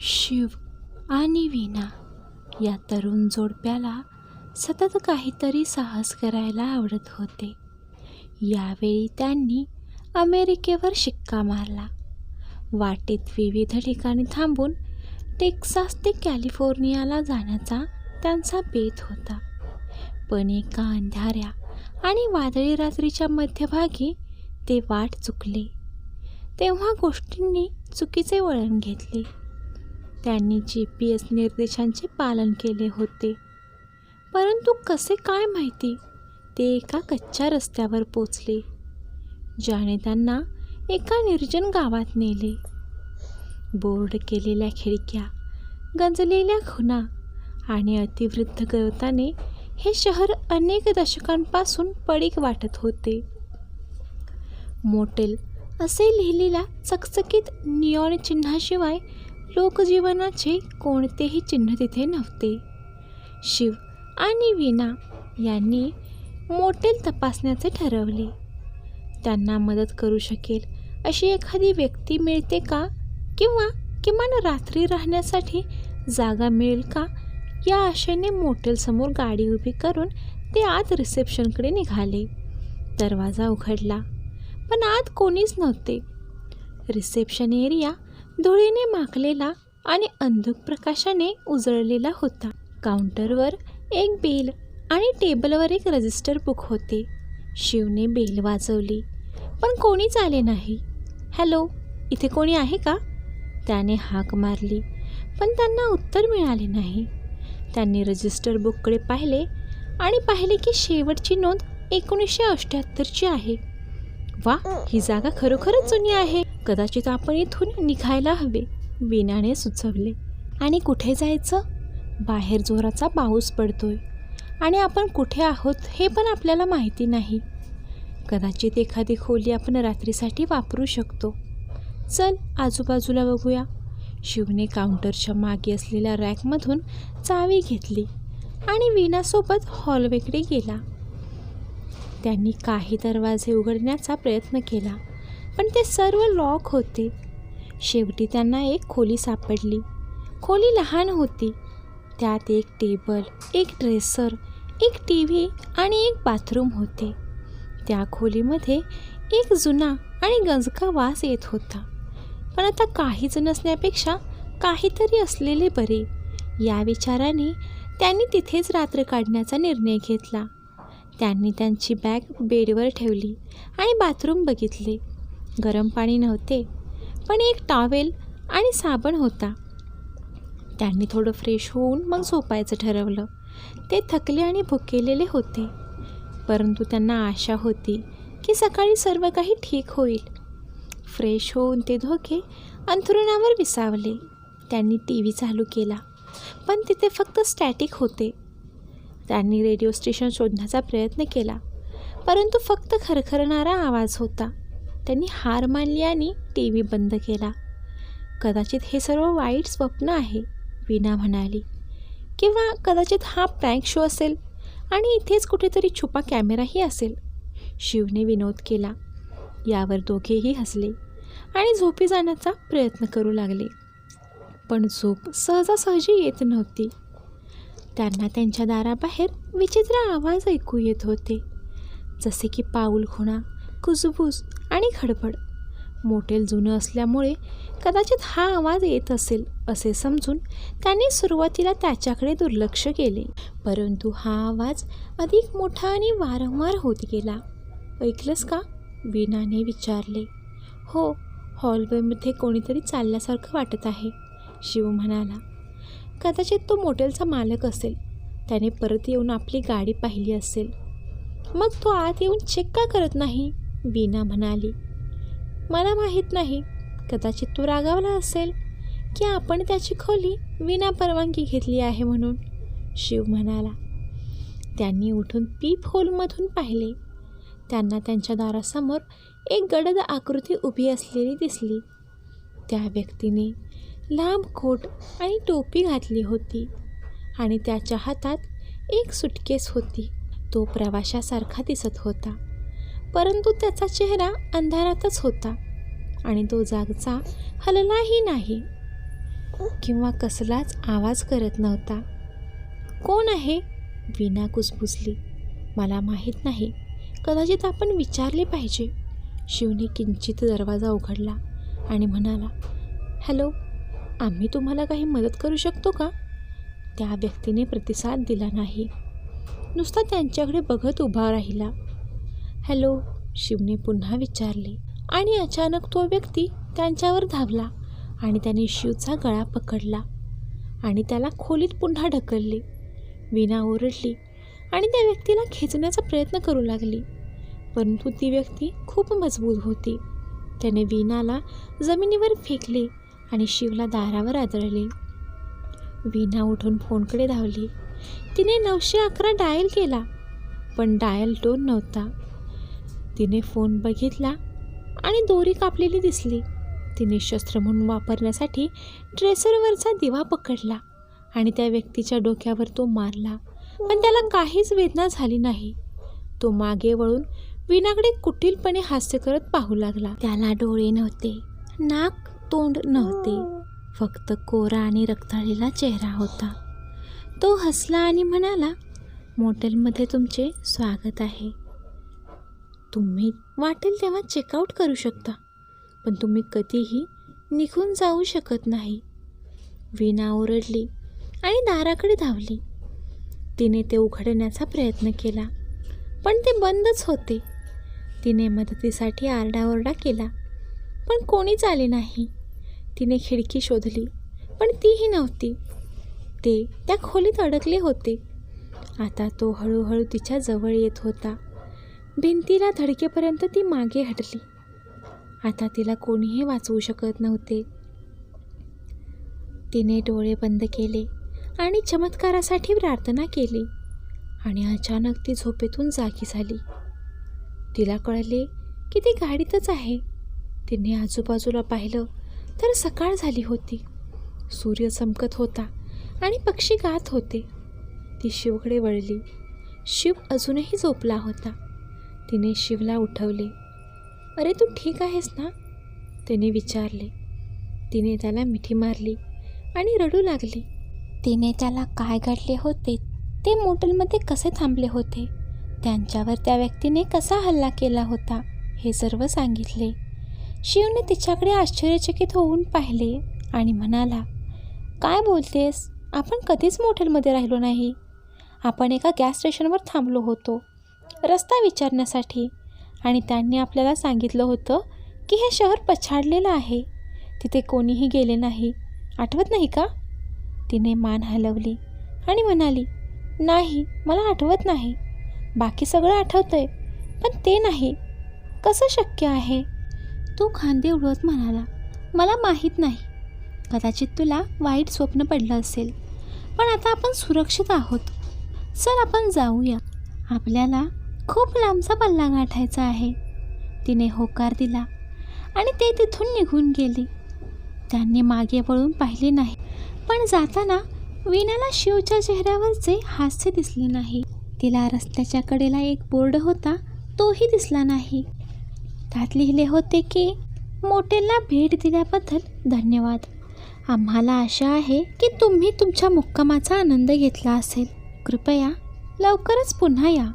शिव आणि वीणा या तरुण जोडप्याला सतत काहीतरी साहस करायला आवडत होते. यावेळी त्यांनी अमेरिकेवर शिक्का मारला. वाटेत विविध ठिकाणी थांबून टेक्सास ते कॅलिफोर्नियाला जाण्याचा त्यांचा बेत होता. पण एका अंधाऱ्या आणि वादळी रात्रीच्या मध्यभागी ते वाट चुकले. तेव्हा गोष्टींनी चुकीचे वळण घेतले. त्यांनी जी पी एस निर्देशांचे पालन केले होते. परंतु कसे काय माहिती? ते एका कच्च्या रस्त्यावर पोचले. ज्याने त्यांना एका निर्जन गावात नेले. बोर्ड केलेल्या खिडक्या गंजलेल्या खुणा आणि अतिवृद्ध गवताने हे शहर अनेक दशकांपासून पडीक वाटत होते. मोटेल असे लिहिलेल्या चकचकीत नियॉन चिन्हाशिवाय लोकजीवनाचे कोणतेही चिन्ह तिथे नव्हते. शिव आणि वीणा यांनी मोटेल तपासण्याचे ठरवले. त्यांना मदत करू शकेल अशी एखादी व्यक्ती मिळते का? किंवा किमान रात्री राहण्यासाठी जागा मिळेल का? या आशेने मोटेलसमोर गाडी उभी करून ते आत रिसेप्शनकडे निघाले. दरवाजा उघडला पण आत कोणीच नव्हते. रिसेप्शन एरिया धुळीने माखलेला आणि अंधुक प्रकाशाने उजळलेला होता. काउंटरवर एक बेल आणि टेबलवर एक रजिस्टर बुक होते. शिवने बेल वाजवली. पण कोणीच आले नाही. हॅलो इथे कोणी आहे का? त्याने हाक मारली. पण त्यांना उत्तर मिळाले नाही. त्यांनी रजिस्टर बुककडे पाहिले आणि पाहिले की शेवटची नोंद एकोणीसशे अठ्ठ्याहत्तरची आहे. वा ही जागा खरोखरच जुनी आहे. कदाचित आपण इथून निघायला हवे. विनाने सुचवले. आणि कुठे जायचं? बाहेर जोराचा पाऊस पडतोय. आणि आपण कुठे आहोत हे पण आपल्याला माहिती नाही. कदाचित एखादी खोली आपण रात्रीसाठी वापरू शकतो. चल आजूबाजूला बघूया. शिवने काउंटरच्या मागे असलेल्या रॅकमधून चावी घेतली आणि विनासोबत हॉलवेकडे गेला. त्यांनी काही दरवाजे उघडण्याचा प्रयत्न केला. पण ते सर्व लॉक होते. शेवटी त्यांना एक खोली सापडली. खोली लहान होती. त्यात एक टेबल एक ड्रेसर एक टी व्ही आणि एक बाथरूम होते. त्या खोलीमध्ये एक जुना आणि गंजका वास येत होता. पण आता काहीच नसण्यापेक्षा काहीतरी असलेले बरे. या विचाराने त्यांनी तिथेच रात्र काढण्याचा निर्णय घेतला. त्यांनी त्यांची बॅग बेडवर ठेवली आणि बाथरूम बघितले. गरम पाणी नव्हते पण एक टॉवेल आणि साबण होता. त्यांनी थोडं फ्रेश होऊन मग झोपायचं ठरवलं. ते थकले आणि भुकेलेले होते. परंतु त्यांना आशा होती की सकाळी सर्व काही ठीक होईल. फ्रेश होऊन ते धोके अंथरुणावर विसावले. त्यांनी टी व्ही चालू केला पण तिथे फक्त स्टॅटिक होते. त्यांनी रेडिओ स्टेशन शोधण्याचा प्रयत्न केला परंतु फक्त खरखरणारा आवाज होता. त्यांनी हार मानली आणि टी व्ही बंद केला. कदाचित हे सर्व वाईट स्वप्न आहे वीणा म्हणाली. किंवा कदाचित हा प्रँक शो असेल आणि इथेच कुठेतरी छुपा कॅमेराही असेल. शिवने विनोद केला. यावर दोघेही हसले आणि झोपी जाण्याचा प्रयत्न करू लागले. पण झोप सहजासहजी येत नव्हती. त्यांना त्यांच्या दाराबाहेर विचित्र आवाज ऐकू येत होते. जसे की पाऊल खुणा कुजबूज आणि खडबड. मोटेल जुनं असल्यामुळे कदाचित हा आवाज येत असेल असे समजून त्यांनी सुरुवातीला त्याच्याकडे दुर्लक्ष केले. परंतु हा आवाज अधिक मोठा आणि वारंवार होत गेला. ऐकलंस का? वीणाने विचारले. हो हॉलवेमध्ये कोणीतरी चालल्यासारखं वाटत आहे शिव म्हणाला. कदाचित तो मोटेलचा मालक असेल. त्याने परत येऊन आपली गाडी पाहिली असेल. मग तो आत येऊन चेक का करत नाही? बीना म्हणाली मला माहीत नाही. कदाचित तो रागावला असेल की आपण त्याची खोली विना परवानगी घेतली आहे म्हणून. शिव म्हणाला. त्यांनी उठून पीप होलमधून पाहिले. त्यांना त्यांच्या दारासमोर एक गडद आकृती उभी असलेली दिसली. त्या व्यक्तीने लांब कोट आणि टोपी घातली होती आणि त्याच्या हातात एक सुटकेस होती. तो प्रवाशासारखा दिसत होता. परंतु त्याचा चेहरा अंधारातच होता आणि तो जागचा हललाही नाही किंवा कसलाच आवाज करत नव्हता. कोण आहे? विना कुसबुसली मला माहीत नाही. कदाचित आपण विचारले पाहिजे. शिवने किंचित दरवाजा उघडला आणि म्हणाला हॅलो आम्ही तुम्हाला काही मदत करू शकतो का? त्या व्यक्तीने प्रतिसाद दिला नाही. नुसता त्यांच्याकडे बघत उभा राहिला. हॅलो शिवने पुन्हा विचारले आणि अचानक तो व्यक्ती त्यांच्यावर धावला आणि त्याने शिवचा गळा पकडला आणि त्याला खोलीत पुन्हा ढकलले. वीणा ओरडली आणि त्या व्यक्तीला खेचण्याचा प्रयत्न करू लागली परंतु ती व्यक्ती खूप मजबूत होती. त्याने वीणाला जमिनीवर फेकले आणि शिवला दारावर आदळले. वीणा उठून फोनकडे धावली. तिने नऊशे अकरा डायल केला पण डायल टोन नव्हता. तिने फोन बघितला आणि दोरी कापलेली दिसली. तिने शस्त्र म्हणून वापरण्यासाठी ड्रेसरवरचा दिवा पकडला आणि त्या व्यक्तीच्या डोक्यावर तो मारला. पण त्याला काहीच वेदना झाली नाही. तो मागे वळून विनाकडे कुटीलपणे हास्य करत पाहू लागला. त्याला डोळे नव्हते नाक तोंड नव्हते फक्त कोरा आणि रक्ताळलेला चेहरा होता. तो हसला आणि म्हणाला मोटेलमध्ये तुमचे स्वागत आहे. तुम्ही वाटेल तेव्हा चेकआउट करू शकता. पण तुम्ही कधीही निघून जाऊ शकत नाही. वीणा ओरडली आणि दाराकडे धावली. तिने ते उघडण्याचा प्रयत्न केला पण ते बंदच होते. तिने मदतीसाठी आरडाओरडा केला पण कोणीच आले नाही. तिने खिडकी शोधली पण तीही नव्हती. ते त्या खोलीत अडकले होते. आता तो हळूहळू तिच्या जवळ येत होता. भिंतीला धडकेपर्यंत ती मागे हटली. आता तिला कोणीही वाचवू शकत नव्हते. तिने डोळे बंद केले आणि चमत्कारासाठी प्रार्थना केली आणि अचानक ती झोपेतून जागी झाली. तिला कळले की ती गाडीतच आहे. तिने आजूबाजूला पाहिलं तर सकाळ झाली होती. सूर्य चमकत होता आणि पक्षी गात होते. ती शिवकडे वळली. शिव अजूनही झोपला होता. तिने शिवला उठवले. अरे तू ठीक आहेस ना? त्याने विचारले. तिने त्याला मिठी मारली आणि रडू लागली. तिने त्याला काय घडले होते ते मोटलमध्ये कसे थांबले होते त्यांच्यावर त्या व्यक्तीने कसा हल्ला केला होता हे सर्व सांगितले. शिवने तिच्याकडे आश्चर्यचकित होऊन पाहिले आणि म्हणाला काय बोलतेस? आपण कधीच मोटेलमध्ये राहिलो नाही. आपण एका गॅस स्टेशनवर थांबलो होतो. रस्ता विचारण्यासाठी. आणि त्यांनी आपल्याला सांगितलं होतं की हे शहर पछाडलेलं आहे. तिथे कोणीही गेले नाही. आठवत नाही का? तिने मान हलवली आणि म्हणाली नाही मला आठवत नाही. बाकी सगळं आठवतंय पण ते नाही. कसं शक्य आहे? तो खांदे उडवत म्हणाला मला माहीत नाही. कदाचित तुला वाईट स्वप्न पडलं असेल. पण आता आपण सुरक्षित आहोत. चल आपण जाऊया. आपल्याला खूप लांबचा पल्ला गाठायचा आहे. तिने होकार दिला आणि ते तिथून निघून गेले. त्यांनी मागे वळून पाहिले नाही पण जाताना वीणाला शिवच्या चेहऱ्यावरचे हास्य दिसले नाही. तिला रस्त्याच्या कडेला एक बोर्ड होता तोही दिसला नाही. त्यात लिहिले होते की मोटेलला भेट दिल्याबद्दल धन्यवाद. आम्हाला आशा आहे की तुम्ही तुमच्या मुक्कामाचा आनंद घेतला असेल. कृपया लवकरच पुन्हा या.